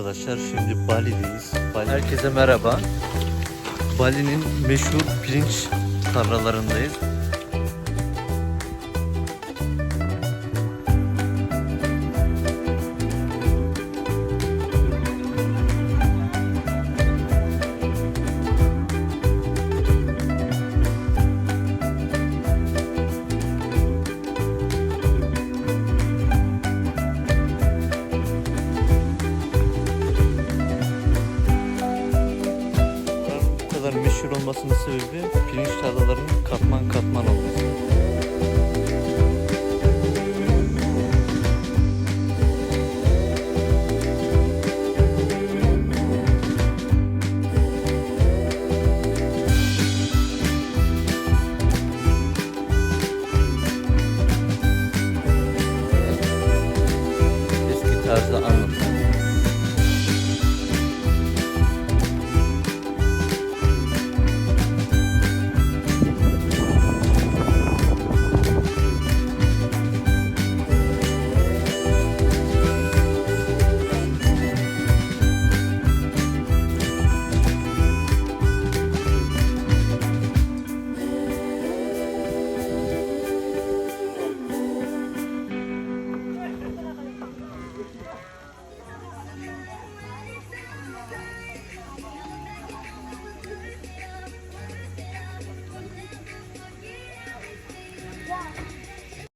Arkadaşlar şimdi Bali'deyiz. Bali, Herkese merhaba. Bali'nin meşhur pirinç tarlalarındayız. meşhur olmasının sebebi pirinç tarlalarının katman katman olması. Eski tarzda